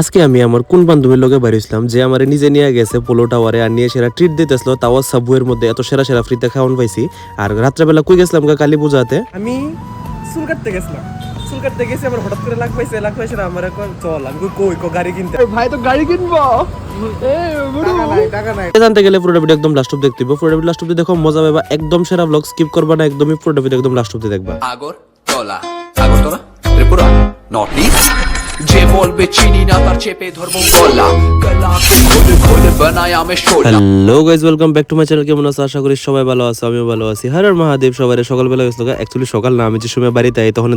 আজকে আমি আমার কোন বান্ধবীর লোকে বেরিয়েছিলাম যে আমার নিজে নিয়ে গেছে পোলো টাওয়ারে আর নিয়ে সেরা ট্রিট দিতে দিতেছিল তাও সাবুয়ের মধ্যে এত সেরা সেরা ফ্রিতে খাওয়ান পাইছি। আর রাত্রেবেলা কই গেছিলাম গা কালী পূজাতে? আমি চুল কাটতে গেছিলাম। চুল কাটতে গেছি আমার হঠাৎ করে লাগ পাইছে লাগ পাইছে না আমার কয়, চল আমি কই, কো গাড়ি কিনতে? ভাই তো গাড়ি কিনবো? এ বুড়ো টাকা নাই টাকা নাই। জানতে গেলে ভিডিও একদম লাস্ট অব্দি দেখতে হবে পুরোটা ভিডিও লাস্ট অব্দি দেখো মজা পাবা একদম সেরা ব্লগ স্কিপ করবা না একদমই ভিডিও একদম লাস্ট অব্দি দেখবা। Agartala Agartala Tripura north east. যে বলবে চিনি না, তার চেপে ধরবো গলা। Hello guys welcome back to my channel কেমন আছো? আশা করি সবাই ভালো আছো ভালো আছি। হর হর মহাদেব সকালবেলা অ্যাকচুয়ালি সকাল না, আমি যে সময় বাড়িতে আই তখন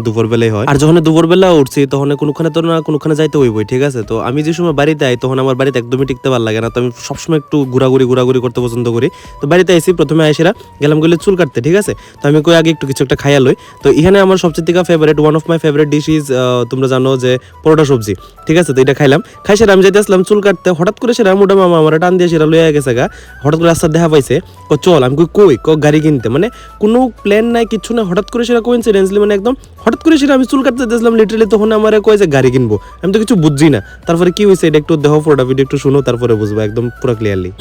হয়। আর যখন দুপুরবেলা উঠছি তখন কোনখানে তো না, কোনখানে যাইতে হইবই, ঠিক আছে? তো আমি যে সময় বাড়িতে আই, তখন আমার বাড়িতে একদমই টিকতে ভালো লাগে না। তো আমি সবসময় একটু ঘোরাঘুরি ঘোরাঘুরি করতে পছন্দ করি। তো বাড়িতে আইসি প্রথমে আইসিরা গেলাম গেলে চুল কাটতে, ঠিক আছে? তো আমি কই আগে একটু কিছু একটা খাইয়া লই। তো এখানে আমার সবচেয়ে favourite one of my favourite dish is তোমরা জানো যে পরোটা সবজি, ঠিক আছে? তো এটা খাইলাম। খাই সেরা আমি যাইতে আসলাম চুল কাটতে। হঠাৎ করে সেটা মোটা মামা আমার টান দিয়ে সেটা লইয়া গেছে গা। হঠাৎ করে রাস্তা দেখা পাইছে, ক চল, আমি কই কই, ক গাড়ি কিনতে। মানে কোনো প্ল্যান নাই কিছু না হঠাৎ করে সেটা কোইন্সিডেন্সলি মানে একদম হঠাৎ করে সেটা আমি চুল কাটতে দেখলাম লিটারেলি তখন আমার কয় যে গাড়ি কিনবো। আমি তো কিছু বুঝি না। তারপরে কি হয়েছে এটা একটু দেহ ফোটা ভিডিও একটু শুনো, তারপরে বুঝব। একদম পুরো clearly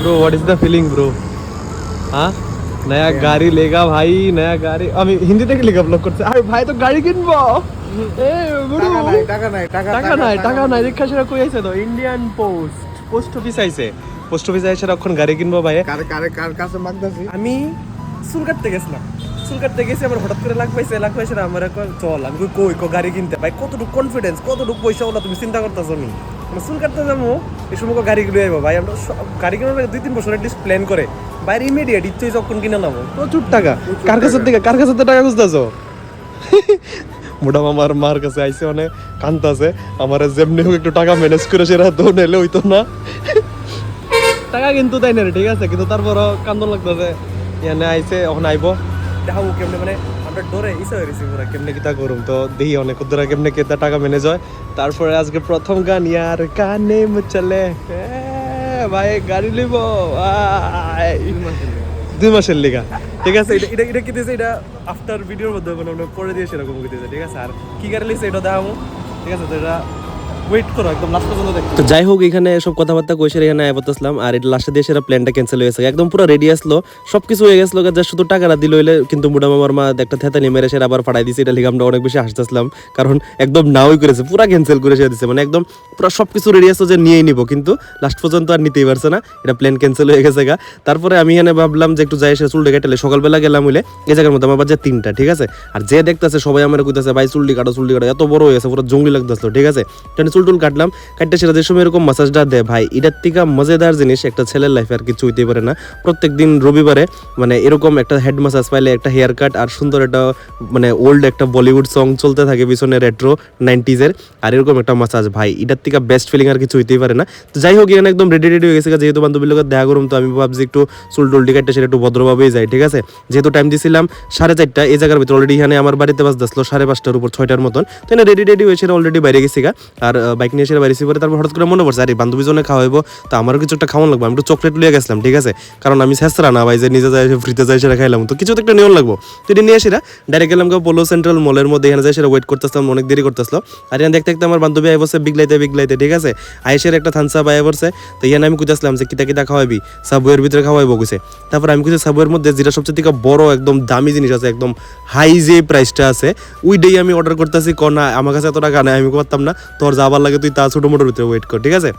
bro what is the feeling bro হ্যাঁ নয়া গাড়ি লেগা ভাই নয়া গাড়ি আমি হিন্দি থেকে লেগা ব্লগ করছি আরে ভাই তো গাড়ি কিনবো টাকা নাই টাকা নাই টাকা নাই রিক্সা সেরা কই আইছে তো ইন্ডিয়ান পোস্ট পোস্ট অফিস আইছে পোস্ট অফিসে এসে এখন গাড়ি কিনব ভাই কার কার কার কাছে মাগদাছি আমি চুল কাটতে গেছিলাম চুল কাটতে গেছি আমার হঠাৎ করে লাগ পাইছে লাগ পাইছে আমার চল আমি কই কই গাড়ি কিনতে ভাই কতটুকু কনফিডেন্স কতটুকু পয়সা হলো তুমি চিন্তা করতেছো আমি চুল কাটতে যাব এই সময় গাড়ি কিনে আইবো ভাই। আমরা সব- গাড়ি কেনার দুই তিন বছর এটলিস্ট প্ল্যান করে। বাইরে ইমিডিয়েট ইচ্ছে যখন কিনে নেব প্রচুর টাকা। কার কাছে থেকে কার কাছে টাকা খুঁজতেছো? মোটা মামার মার কাছে আইসে মানে কান্তাছে আমার যেমনি হোক একটু টাকা ম্যানেজ করে সেরা তো নেলে হইতো না। টাকা কিন্তু তাই না ঠিক আছে? কিন্তু তারপরও কান্দন লাগতেছে। ইয়ানে আইসে এখন আইবো। দেখাবো কেমনে মানে আমরা ডরে ইসা হয়ে গেছি পুরা। কেমনে কিতা করুম? তো দেখি অনেক ধরে কেমনে কেতা টাকা ম্যানেজ হয়। তারপরে আজকে প্রথম গান ইয়ার কানে চলে ভাই গাড়ি লিব। দুই মাসের লিগা। ঠিক আছে? এটা এটা এটা কি দিয়েছে এটা আফটার ভিডিওর মধ্যে মানে আমরা পরে দিয়ে সেরকম কি দিয়েছে ঠিক আছে? আর কি গাড়ি লিখছে এটা দেখাবো ঠিক আছে? তো এটা তো যাই হোক, এখানে সব কথাবার্তা এখানে আর এটা দিয়ে সেটা প্ল্যানটা ক্যান্সেল হয়ে গেছে। একদম পুরো রেডি আসলো। সবকিছু হয়ে গেছিল যা শুধু টাকাটা দিল হইলে কিন্তু একটা থেতা সেটা আবার দিছে। এটা অনেক বেশি কারণ একদম নাওই করেছে, পুরা ক্যান্সেল করে সে দিছে। মানে একদম পুরো সবকিছু রেডি আসতো যে নিয়েই নিব। কিন্তু লাস্ট পর্যন্ত আর নিতেই পারছে না। এটা প্ল্যান ক্যান্সেল হয়ে গেছে, গা। তারপরে আমি এখানে ভাবলাম যে একটু যাই সে চুল কাটালে। সকালবেলা গেলাম হইলে এই জায়গার মধ্যে আমার তিনটা, ঠিক আছে? আর যে দেখতেছে, সবাই আমার কইতাছে, ভাই চুলটি কাটো চুলটি কাটো। এত বড় হয়ে গেছে, পুরো জঙ্গলি লাগতেছিল ঠিক আছে? চুল টুল কাটলাম, কাটতে সেটা যে সময় এরকম মাসাজটা দেয়, ভাই, এটার থেকে মজাদার জিনিস একটা ছেলের লাইফে আর কিছু হইতে পারে না। প্রত্যেক দিন রবিবারে মানে এরকম একটা হেড মাসাজ পাইলে একটা হেয়ার কাট আর সুন্দর একটা মানে ওল্ড একটা বলিউড সং চলতে থাকে পিছনে রেট্রো নাইনটিজের আর এরকম একটা মাসাজ ভাই, এটার থেকে বেস্ট ফিলিং আর কিছু হইতেই পারে না। তো যাই হোক, এখানে একদম রেডি রেডি হয়ে গেছে যেহেতু বান্ধবীর লোকের দেখা করুন তো আমি ভাবছি একটু চুল টুল কাটতে সেটা একটু ভদ্রভাবেই যাই, ঠিক আছে? যেহেতু টাইম দিছিলাম সাড়ে চারটা এই জায়গার ভিতরে অলরেডি এখানে আমার বাড়িতে বাস আসলো সাড়ে পাঁচটার উপর, ছয়টার মতন। তো রেডি রেডি হয়ে সেটা অলরেডি বাইরে গেছি আর বাইক নিয়ে সেটা বাইরে পরে তারপর হঠাৎ করে মনে পড়ছে, আরে বান্ধবী জনে খাওয়াইবো, তো আমারও কিছু একটা খাওয়ান লাগবে, আমি একটু চকলেট লিয়ে গেছিলাম, ঠিক আছে? কারণ আমি শেষরা না, ভাই, যে নিজে যাই ফ্রিতে যাই, সেটা খাইলাম। তো কিছু তো একটা নিয়ম লাগবো। তো এটা নিয়ে সেটা ডাইরেক্ট গেলাম পোলো সেন্ট্রাল মলের মধ্যে, এখানে যাই, সেটা ওয়েট করতেছিলাম অনেক দেরি করতেছিল আর এখানে দেখতে দেখতে আমার বান্ধবী আই বসে বিগলাইতে বিগলাইতে, ঠিক আছে? আইসের একটা থানসা বাই বসে তো এখানে আমি কুচাছিলাম যে, কিতা কিতা খাওয়াবি? সাবওয়ের ভিতরে খাওয়াইবো কইছে। তারপর আমি কুচে সাবওয়ের মধ্যে যেটা সবচেয়ে থেকে বড়, একদম দামি জিনিস আছে, একদম হাই যে প্রাইসটা আছে, ওইটাই আমি অর্ডার করতেছি কনা আমার কাছে এত টাকা নাই, আমি করতাম না, তোর যাবার লাগে তুই তা ছোটো মোটোর ভিতরে ওয়েট কর ঠিক আছে?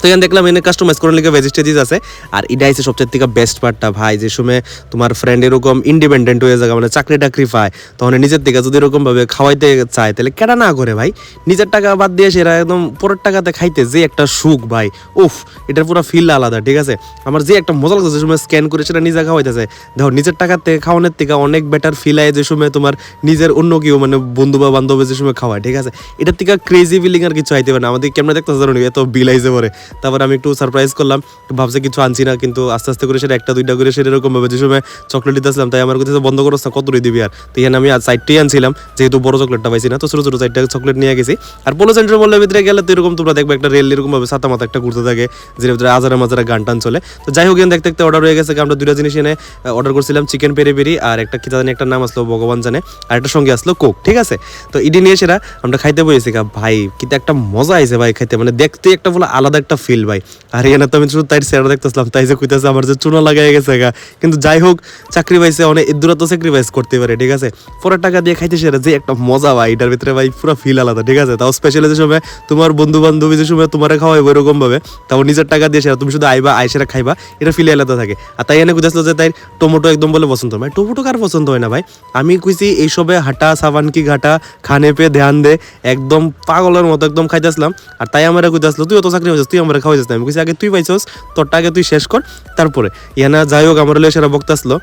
তো এখানে দেখলাম এনে কাস্টমাইজ করার লিগে ভেজিটেজিস আছে। আর এটা হচ্ছে সবচেয়ে থেকে বেস্ট পার্টটা ভাই, যে সময় তোমার ফ্রেন্ড এরকম ইন্ডিপেন্ডেন্ট হয়ে যাবে মানে চাকরি টাকরি পায়, তখন নিজের থেকে যদি এরকম ভাবে খাওয়াইতে চায়, তাহলে কেটা না করে ভাই? নিজের টাকা বাদ দিয়ে সেরা একদম পরের টাকাতে খাইতে যে একটা সুখ ভাই, উফ এটার পুরো ফিল আলাদা, ঠিক আছে? আমার যে একটা মজা লাগছে, যে সময় স্ক্যান করে সেটা নিজে খাওয়াইতেছে। দেখো, নিজের থেকে খাওয়ানোর থেকে অনেক বেটার ফিল আয় যে সময় তোমার নিজের অন্য কেউ মানে বন্ধু বা বান্ধব যে সময় খাওয়ায়, ঠিক আছে? এটার থেকে ক্রেজি ফিলিং আর কিছু আইতে পারে না। আমাদের কেমন দেখতে জানো এত বিল আইসে পরে। তারপর আমি একটু সারপ্রাইজ করলাম। ভাবছে কিছু আনছি না, কিন্তু আস্তে আস্তে করে সেটা একটা, দুইটা করে সেটা এরকম ভাবে যে সময় চকলেট দিতেছিলাম তাই আমার কাছে বন্ধ করো কত দিবি আর? তো এখানে আমি সাইডটাই আনছিলাম, যেহেতু বড় চকলেটটা পাইছি না, তো ছোট ছোট সাইডটা চকলেট নিয়ে গেছি। আর পোলো সেন্টার মলের ভিতরে গেলে তো এরকম তোমরা দেখবে একটা রেল এরকম ভাবে সাতা মাথা একটা ঘুরতে থাকে, যেটার ভিতরে আজারা মাজারা গান টান চলে। তো যাই হোক দেখতে দেখতে অর্ডার হয়ে গেছে আমরা দুইটা জিনিস এনে অর্ডার করছিলাম চিকেন পেরি পেরি আর একটা কি জানি একটা নাম আসলো, ভগবান জানে, আর একটা সঙ্গে আসলো কোক ঠিক আছে? তো ইডি নিয়ে সেটা আমরা খাইতে বসেছি ভাই কিন্তু একটা মজা আইছে ভাই খাইতে মানে দেখতে একটা বলে আলাদা একটা ফিল ভাই। আর এখানে তো আমি শুধু তাই সেরা দেখতেছিলাম, তাই যে কইতেছে আমার যে চুনা লাগাই গেছে গা। কিন্তু যাই হোক, চাকরি পাইছে, অনেক দূরা তো স্যাক্রিফাইস করতে পারে, ঠিক আছে? পরের টাকা দিয়ে খাইতে সেরা যে একটা মজা ভাই, এটার ভিতরে ভাই পুরো ফিল আলাদা, ঠিক আছে? তাও স্পেশালি যে সময় তোমার বন্ধু বান্ধবী যে সময় তোমার খাওয়াইবো এরকম ভাবে তাও নিজের টাকা দিয়ে সেরা তুমি শুধু আইবা আইসেরা খাইবা, এটা ফিল আলাদা থাকে। আর তাই এনে কইতেছিল যে তাই টমেটো একদম বলে পছন্দ হয় টমেটো কার পছন্দ হয় না ভাই? আমি কইছি এইসবে হাঁটা, সাবান কি ঘাটা, খানে পে ধ্যান দে, একদম পাগলের মতো একদম খাইতেছিলাম। আর তাই আমার কইতেছিল, তুই অত চাকরি হয়েছিস তুই আমার খাওয়াইছিস না আমি কইছি, আগে তুই পাইছস, তোরটা আগে তুই শেষ কর। তারপরে, ইয়ানা যাই হোক, আমার সেরা আসলো।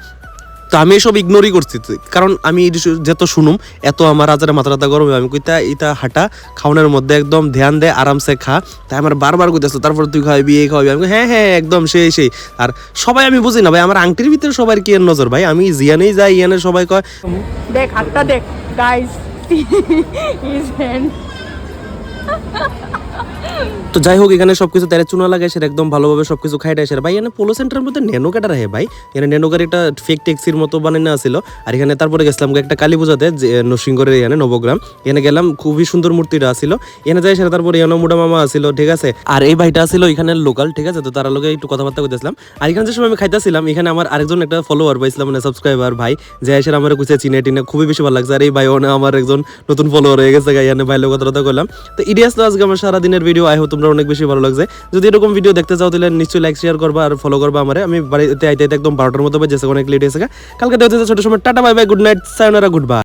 তো আমি এসব ইগনোরই করছি। কারণ আমি যত শুনুম, এত আমার আজারে মাথা রাতা গরম। আমি কইতা ইতা হাঁটা, খাওয়ানোর মধ্যে একদম ধ্যান দে, আরামসে খা। তাই আমার বারবার কইতেছো তারপর তুই খাওয়াবি, এই খাওয়াবি? আমি হ্যাঁ হ্যাঁ একদম সেই সেই। আর সবাই আমি বুঝি না ভাই, আমার আংটির ভিতরে সবার কি নজর ভাই? আমি জিয়ানেই যাই ইয়ানে সবাই কয়, দেখ, হাতটা দেখ গাইস হিজ হ্যান্ড তো যাই হোক, এখানে সবকিছু তেরে চুনা লাগাই সেটা একদম ভালোভাবে সবকিছু খাইটা এসে ভাই, এখানে পোলো সেন্টারের মধ্যে নেনো কাটা রাখে ভাই। এখানে নেনো একটা ফেক ট্যাক্সির মতো বানানো আছিল। আর এখানে তারপরে গেছিলাম একটা কালী পূজাতে, যে নরসিংগড়ের এখানে নবগ্রাম। এখানে গেলাম, খুবই সুন্দর মূর্তিটা আছিল। এখানে যাই, সেটা তারপরে এখানে মুডা মামা আছিল, ঠিক আছে? আর এই ভাইটা আছিল এখানে লোকাল ঠিক আছে? তো তার লগে একটু কথাবার্তা করতেছিলাম। আর এখানে যে সময় আমি খাইতেছিলাম, এখানে আমার আরেকজন একটা ফলোয়ার পাইছিলাম মানে সাবস্ক্রাইবার ভাই, যে এসে আমার কুচে চিনে টিনে খুবই বেশি ভালো লাগছে। আর এই ভাই আমার একজন নতুন ফলোয়ার হয়ে গেছে এখানে ভাই লোক কথা করলাম। তো ইডিয়াস তো আজকে আমার সারাদিনের ভিডিও আই হোক তোমরা অনেক বেশি ভালো লাগছে। যদি এরকম ভিডিও দেখতে চাও, তাহলে নিশ্চয়ই লাইক শেয়ার করবা আর ফলো করবা আমার। আমি বাড়িতে আইতে একদম বারোটার মতো বাজেছে অনেক লেট হয়েছে কালকে দেখতে ছোট সময়। Tata bye bye good night sayonara good bye